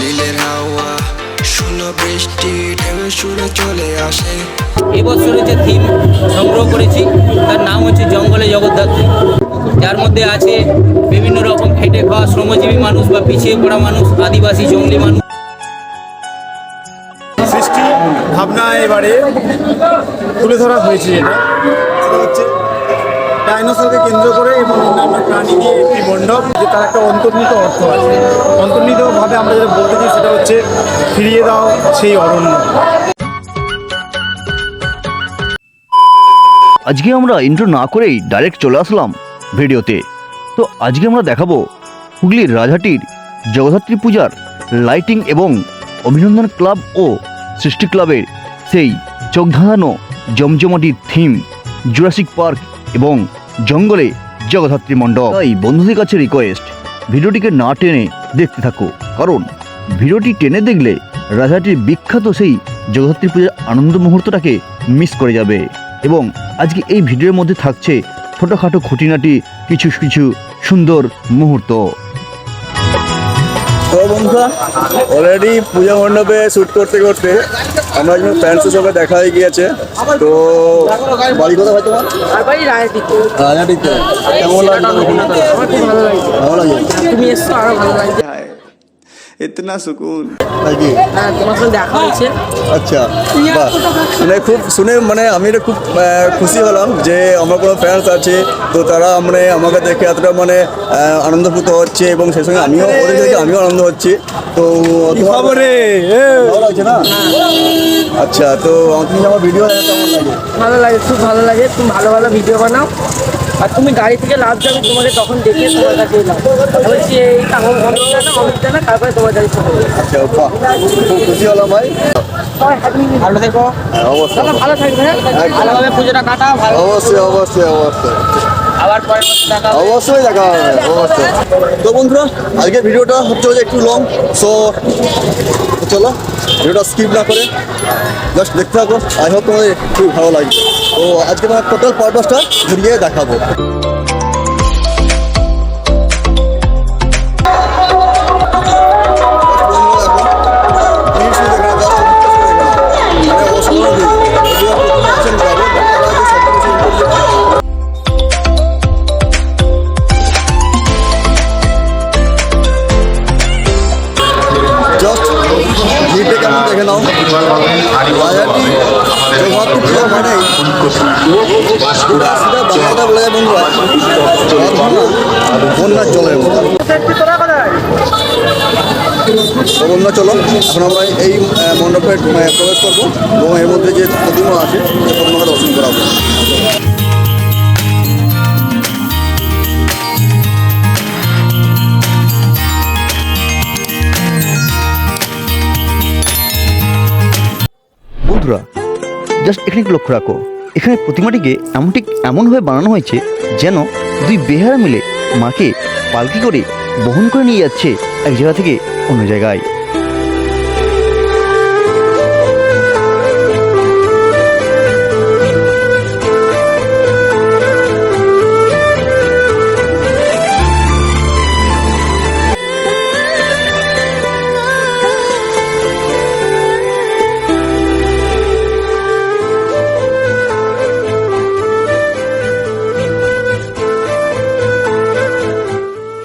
নীলের হাওয়া শুনো বৃষ্টি ঢেউ সুরে চলে আসে। এবছরের যে থিম সংগ্রহ করেছি তার নাম হচ্ছে জঙ্গলে জগদ্ধাত্রী। যার মধ্যে আছে বিভিন্ন রকম খেটে খাওয়া শ্রমজীবী মানুষ বা পিছিয়ে পড়া মানুষ আদিবাসী জঙ্গলি মানুষ। সৃষ্টি ভাবনা এবারে তুলে ধরা হয়েছে এটা। হচ্ছে ডাইনোসরকে কেন্দ্র করে এবং অন্যান্য প্রাণী নিয়ে একটি মণ্ডপ, যে তার একটা অন্তর্নিহিত অর্থ আছে। অন্তর্নিহিতভাবে আমরা যেটা বলতে চাই সেটা হচ্ছে ফিরিয়ে দাও সেই অরণ্য। আজকে আমরা ইন্ট্রো না করেই ডাইরেক্ট চলে আসলাম ভিডিওতে। তো আজকে আমরা দেখাবো হুগলির রাজহাটির জগদ্ধাত্রী পূজার লাইটিং এবং অভিনন্দন ক্লাব ও সৃষ্টি ক্লাবের সেই চোখ ধাঁধানো জমজমাটি থিম জুরাসিক পার্ক এবং জঙ্গলে জগদ্ধাত্রী মণ্ডপ। তাই বন্ধুদের কাছে রিকোয়েস্ট ভিডিওটিকে না টেনে দেখতে থাকো কারণ ভিডিওটি টেনে দেখলে রাজাটির বিখ্যাত সেই জগদ্ধাত্রী পূজার আনন্দ মুহূর্তটাকে মিস করে যাবে। এবং আজকে এই ভিডিওর মধ্যে থাকছে ছোটোখাটো খুঁটিনাটি কিছু কিছু সুন্দর মুহূর্ত। তো বন্ধুরা অলরেডি পূজা মণ্ডপে শ্যুট করতে করতে আমরা একজন ফ্যান্সের সঙ্গে দেখা হয়ে গিয়েছে। তো বাড়ি কোথায় হয় তোমার? রাজাটিতে কেমন লাগল? ভালো লাগে তুমি এসছো আরও ভালো লাগছে ইতনা সুকুন হ্যাঁ দেখা হয়েছে। আচ্ছা বাহ। শুনে খুব শুনে মানে আমি এটা খুব আহ, খুশি হলাম যে আমার কোনো ফ্যান্স আছে তো তারা মানে আমাকে দেখে এতটা মানে আহ, আনন্দভূত হচ্ছে এবং সেই সঙ্গে আমিও ওদের দেখে আমিও আনন্দ হচ্ছি। তো তোমার ভালো লাগছে না? আচ্ছা তো তুমি আমার ভিডিও কেমন লাগে? ভালো লাগে খুব ভালো লাগে। তুমি ভালো ভালো ভিডিও বানাও। আর তুমি গাড়ি থেকে লাভ যাবে তোমাকে তখন দেখে তোমার কাছে এলাম। বলছি এই আমার অমিত জানা অমিত জানা তারপরে তোমার গাড়ি আচ্ছা খুব খুশি হলাম ভাই। ভালো থেকো। হ্যাঁ, অবশ্যই। ভালো থাকবে হ্যাঁ? ভালোভাবে পুজোটা ভালো অবশ্যই অবশ্যই অবশ্যই। আবার দেখা হবে। অবশ্যই দেখা হবে অবশ্যই। তো বন্ধুরা আজকে ভিডিওটা হচ্ছে যে একটু লং সো চলো ভিডিওটা স্কিপ না করে জাস্ট দেখতে থাকো। আই হোপ তোমাদের খুব ভালো লাগবে। তো আজকে তোমার টোটাল পারপাসটা ঘুরিয়ে দেখাবো। জাস্ট ভিড়টা কেমন দেখে নাও। বাজারটি বন্যার জলের মতো চলো এখন আমরা এই মণ্ডপে প্রবেশ করব এবং এর মধ্যে যে প্রতিমা আছে সেই প্রতিমাকে দর্শন করাবো বন্ধুরা জাস্ট এখানে একটু লক্ষ্য রাখো। এখানে প্রতিমাটিকে এমন ঠিক এমনভাবে বানানো হয়েছে যেন দুই বেহারা মিলে মাকে পালকি করে বহন করে নিয়ে যাচ্ছে এক জায়গা থেকে অন্য জায়গায়।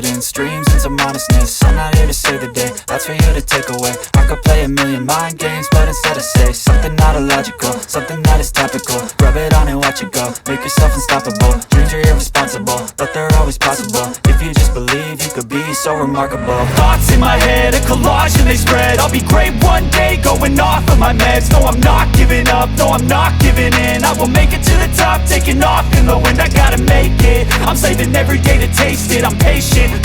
for dreams and some honestness. I'm not here to save the day, that's for you to take away. I could play a million mind games, but instead I say Something not illogical, something that is topical. Rub it on and watch it go, make yourself unstoppable. Dreams are irresponsible, but they're always possible. If you just believe, you could be so remarkable. Thoughts in my head, a collage and they spread. I'll be great one day, going off of my meds. No, I'm not giving up, no, I'm not giving in. I will make it to the top, taking off in the wind. I gotta make it, I'm saving every day to taste it. I'm patient,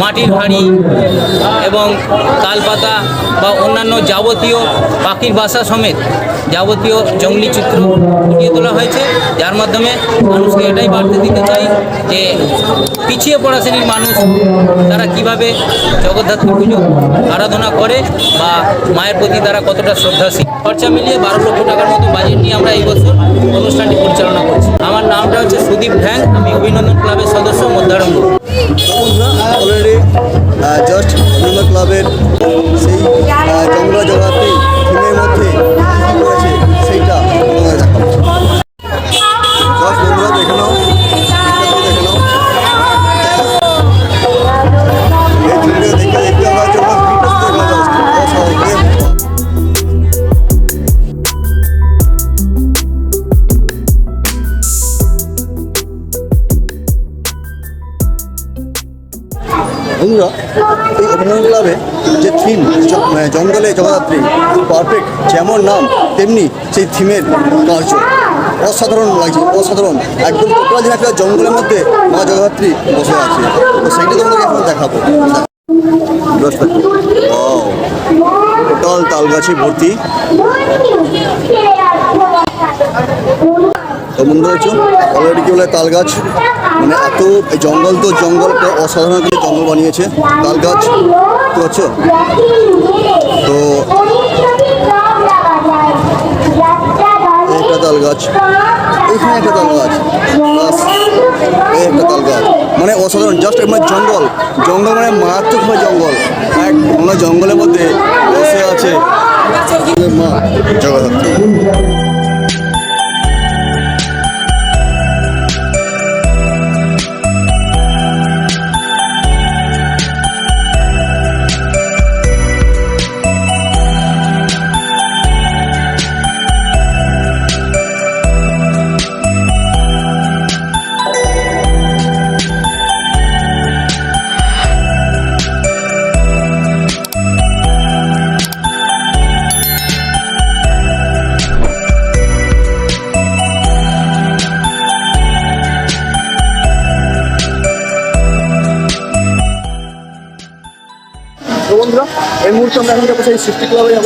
মাটির হাঁড়ি এবং তালপাতা বা অন্যান্য যাবতীয় পাখির বাসা সমেত যাবতীয় জঙ্গলি চিত্র ফুটিয়ে তোলা হয়েছে। যার মাধ্যমে মানুষকে এটাই বার্তা দিতে চাই যে পিছিয়ে পড়া শ্রেণির মানুষ তারা কীভাবে জগদ্ধাত্রী পুজো, আরাধনা করে বা মায়ের প্রতি তারা কতটা শ্রদ্ধাশীল। খরচা মিলিয়ে বারো লক্ষ টাকার মতো বাজেট নিয়ে আমরা এই বছর অনুষ্ঠানটি পরিচালনা করছি। আমার নামটা হচ্ছে সুদীপ ঢ্যাং, আমি অভিনন্দন ক্লাবের সদস্য অলরেডি জাস্ট ক্লাবের সেই জঙ্গলা জগদ্ধাত্রী থিমের মধ্যে বন্ধুরা এই অভিনন্দন ক্লাবে যে থিম জঙ্গলে জগদ্ধাত্রী পারফেক্ট যেমন নাম তেমনি সেই থিমের কার্য। অসাধারণ লাগছে অসাধারণ। একদম টোটাল যেন একটা জঙ্গলের মধ্যে মা জগদ্ধাত্রী বসে আছে। তো সেইটা তোমাদেরকে এখন দেখাবো। টোটাল তাল গাছে ভর্তি। বন্ধু হচ্ছে অলরেডি কি বলে তাল গাছ মানে এত জঙ্গল তো জঙ্গল, একটা অসাধারণ একটা জঙ্গল বানিয়েছে তাল গাছ তো হচ্ছে তো একটা তাল গাছ এইখানে একটা তাল গাছ এই একটা তাল গাছ মানে অসাধারণ জাস্ট মানে জঙ্গল। জঙ্গল মানে মারাত্মকভাবে জঙ্গল। এক জঙ্গলের মধ্যে বসে আছে। মা জগদ্ধাত্রী আমরা এখন যাব সেই সৃষ্টি ক্লাবে যাব।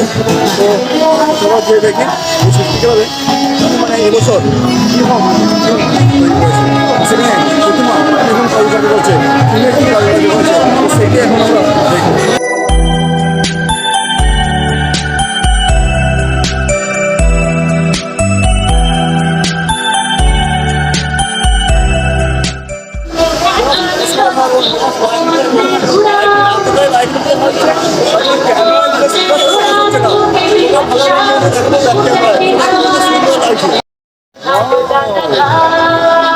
তো সবার যে দেখি এই সৃষ্টি ক্লাবে মানে এবছর কী হম সেখানে প্রতিমা এখন কাজটা ভালো লাগছে। না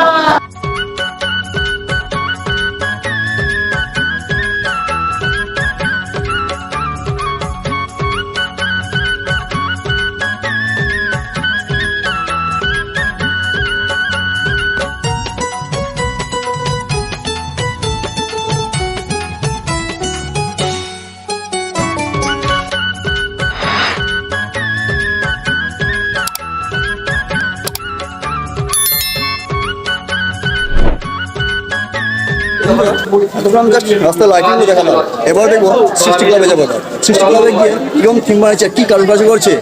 এতক্ষণ জাস্ট রাস্তায় লাইটিং দেখালাম এবার দেখব সৃষ্টি ক্লাবে যাব। সৃষ্টি ক্লাবে গিয়ে কীরকম থিম বানিয়েছে কি কারণ কাজ করছে?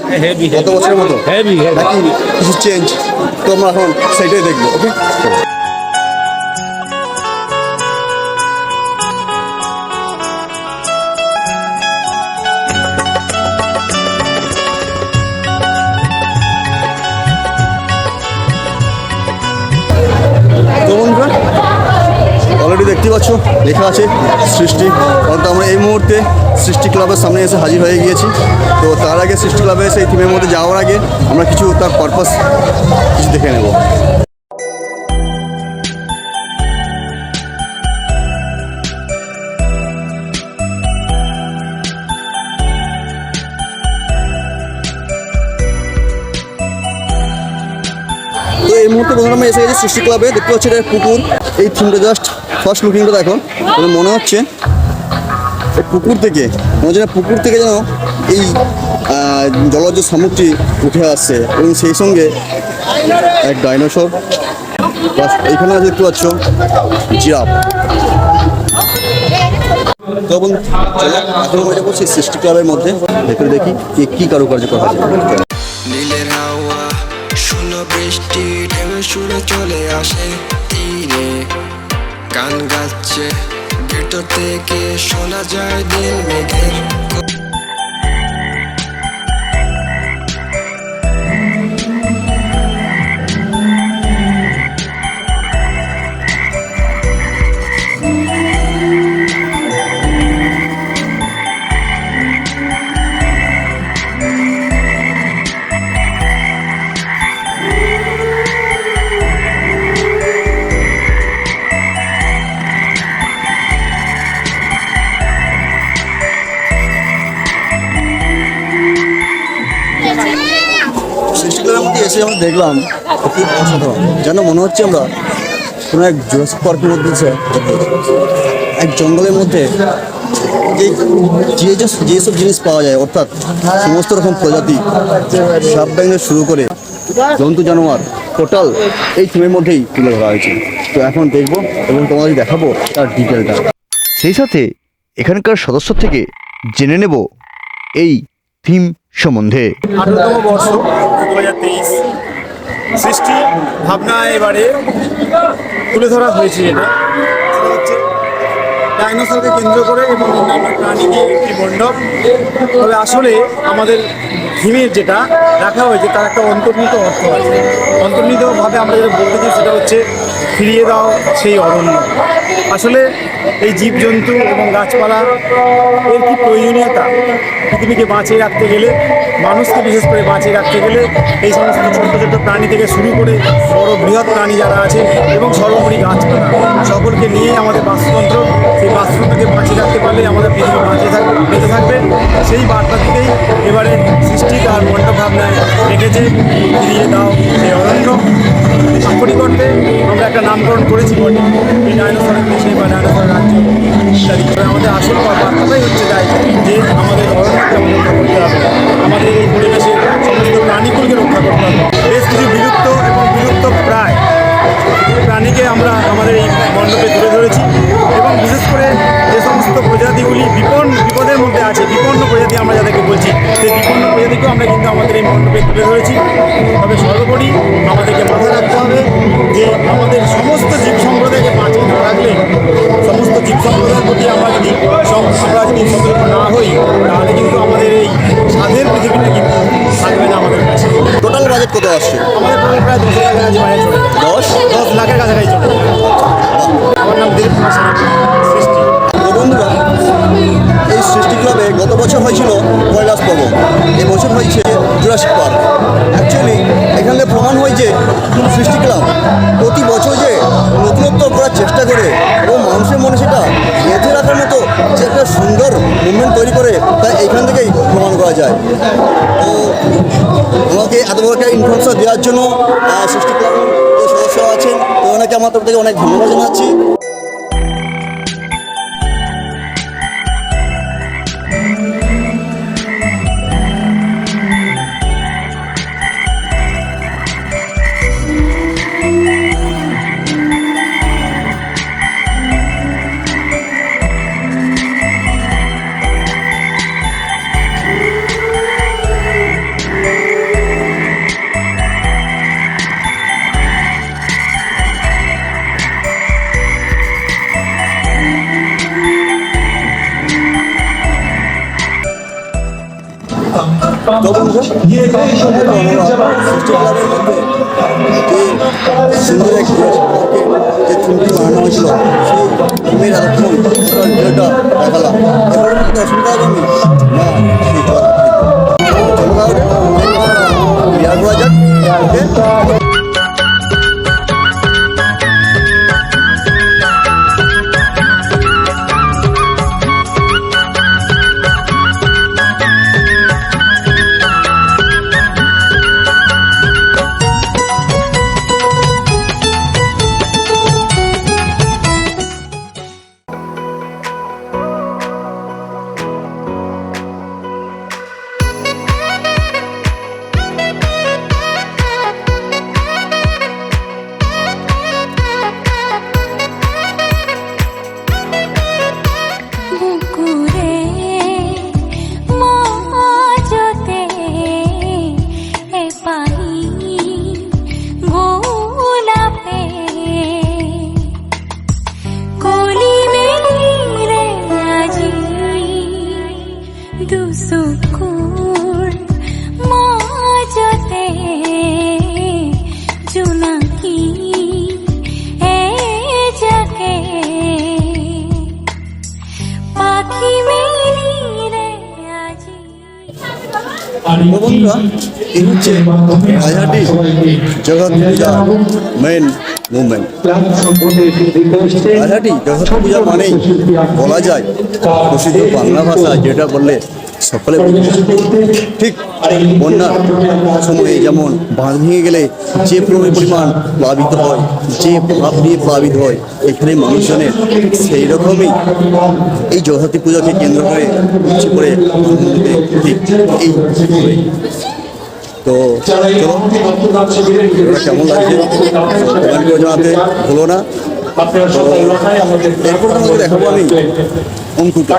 গত বছরের মতো। নাকি কিছু চেঞ্জ তো আমরা এখন সেটাই দেখব ওকে দেখতে পাচ্ছ, লেখা আছে সৃষ্টি। অর্থাৎ আমরা এই মুহূর্তে সৃষ্টি ক্লাবের সামনে এসে হাজির হয়ে গিয়েছি। তো তার আগে সৃষ্টি ক্লাবে এসে এই থিমের মধ্যে যাওয়ার আগে আমরা কিছু তার পারপাস কিছু দেখে নেব। মুহূর্তে বন্ধুরা এসে গেছি সৃষ্টি ক্লাবে, দেখতে পাচ্ছি এটা পুকুর। এই থিমটা জাস্ট ফার্স্ট লুকিংটা দেখো মানে মনে হচ্ছে পুকুর থেকে, মনে হচ্ছে পুকুর থেকে যেন এই জলজ সামুদ্রী উঠে আসছে এবং সেই সঙ্গে এক ডাইনোসর এইখানে দেখতে পাচ্ছ জিরাফ। তো বন্ধু এখন যাব সেই সৃষ্টি ক্লাবের মধ্যে। ভেতরে দেখি কি কি কারুকার্য করা আছে সুরে চলে আসে তীরে। গান গাচ্ছে ভেতর থেকে শোনা যায় দিল মেঘের দেখলাম খুব অসাধারণ যেন মনে হচ্ছে আমরা কোনো এক জোরাসিক পার্কের মধ্যে এক জঙ্গলের মধ্যে যে যেসব জিনিস পাওয়া যায়, অর্থাৎ সমস্ত রকম প্রজাতি, সাপ ব্যাঙে শুরু করে জন্তু, জানোয়ার টোটাল এই থিমের মধ্যেই তুলে ধরা হয়েছে। তো এখন দেখব এবং তোমাদের দেখাবো তার ডিটেলটা। সেই সাথে এখানকার সদস্য থেকে জেনে নেব এই থিম সম্বন্ধে। সৃষ্টি ভাবনা এবারে তুলে ধরা হয়েছে এটা। ডাইনোসরকে কেন্দ্র করে এবং অন্যান্য প্রাণীকে একটি মণ্ডপ। তবে আসলে আমাদের ভীমের যেটা রাখা হয়েছে, তার একটা অন্তর্নিহিত অর্থ আছে। অন্তর্নিহিতভাবে আমরা যেটা বলতে চাই সেটা হচ্ছে ফিরিয়ে দাও সেই অরণ্য। আসলে এই জীবজন্তু এবং গাছপালা, এর কি প্রয়োজনীয়তা? পৃথিবীকে বাঁচিয়ে রাখতে গেলে, মানুষকে বিশেষ করে বাঁচিয়ে রাখতে গেলে এই সমস্ত ছোট্ট ছোট্ট প্রাণী থেকে শুরু করে বড় বৃহৎ প্রাণী যারা আছে এবং সর্বোপরি গাছপালা, সকলকে নিয়ে আমাদের বাস্তুতন্ত্র, সেই বাস্তুতন্ত্রকে বাঁচিয়ে রাখতে পারলে আমাদের পৃথিবী বাঁচিয়ে থাকবে বেঁচে থাকবে। সেই বার্তা থেকেই এবারে সৃষ্টি তার মণ্ডপ ভাবনায় রেখেছে, ফিরিয়ে দাও সেই অরণ্য। অর্থে আমরা একটা নামকরণ করেছি বটে। এই ডাইনোসরের দেশে বা ডাইনোসরের রাজ্য। ইত্যাদি তবে আমাদের আসল বার্তাটাই হচ্ছে তাই যে আমাদের অরণ্যকে রক্ষা করতে হবে। আমাদের এই পরিবেশের সমস্ত প্রাণীকুলকে রক্ষা করতে হবে। বেশ কিছু বিলুপ্ত এবং বিলুপ্ত প্রায়। প্রাণীকে আমরা আমাদের এই মণ্ডপে তুলে ধরেছি। এবং বিশেষ করে সমস্ত প্রজাতিগুলি বিপন্ন বিপদের মধ্যে আছে। বিপন্ন প্রজাতি আমরা যাদেরকে বলছি সেই বিপন্ন প্রজাতিকেও আমরা কিন্তু আমাদের এই মণ্ডপে তুলে ধরেছি। তবে সর্বোপরি আমাদেরকে মাথায় রাখতে হবে যে আমাদের সমস্ত জীব সম্প্রদায়কে বাঁচিয়ে না রাখলে সমস্ত জীব সম্প্রদায়ের প্রতি আমরা যদি আমরা যদি সতর্ক না হই তাহলে কিন্তু আমাদের এই স্বাধীন পৃথিবীটা কিন্তু থাকবে না আমাদের কাছে। টোটাল বাজেট কত আসছে? আমাদের টোটাল প্রায় দশ লাখের কাছাকাছি দশ? দশ লাখের কাছাকাছি চলে। আমার নাম দিলীপ সৃষ্টি সৃষ্টি ক্লাবে গত বছর হয়েছিল কৈলাস পর্ব। এবছর হয়েছে জুরাসিক পার্ক। অ্যাকচুয়ালি এখানে প্রমাণ হয় যে সৃষ্টি ক্লাব প্রতি বছর যে নতুনত্ব করার চেষ্টা করে এবং মানুষের মনে সেটা বেঁধে রাখার মতো যে একটা সুন্দর মুভমেন্ট তৈরি করে তা এখান থেকেই প্রমাণ করা যায়। তো আমাকে এত বড় একটা ইনফ্লুয়েন্সার দেওয়ার জন্য সৃষ্টি ক্লাবের যে সদস্য আছেন, তো ওনাকে আমার তরফ থেকে অনেক ধন্যবাদ জানাচ্ছি। তো বন্ধুরা, আমরা সৃষ্টি ক্লাবের মধ্যে যে সুন্দর এক ড্রেস যে থিমটি বানানো হয়েছিল সেই থিমের এতক্ষণ ভিডিওটা দেখালাম এবার কি অসুবিধা হবে আমি না বন্ধুরা জগৎ পূজা মেন মুভমেন্ট জগৎ পূজা মানেই বলা যায়, প্রসিদ্ধ বাংলা ভাষা যেটা বললে সকলে। ঠিক বন্যার সময়ে যেমন বাঁধ ভেঙে গেলে যে পরিমাণ প্লাবিত হয়, যে ভাব নিয়ে প্লাবিত হয়, এখানে মানুষজনের সেই রকমই এই জগদ্ধাত্রী পূজাকে কেন্দ্র করে উচ্চ করে ঠিক এই। তো কেমন লাগছে জানাতে ভুলো না দেখাবো আমি অঙ্কুটা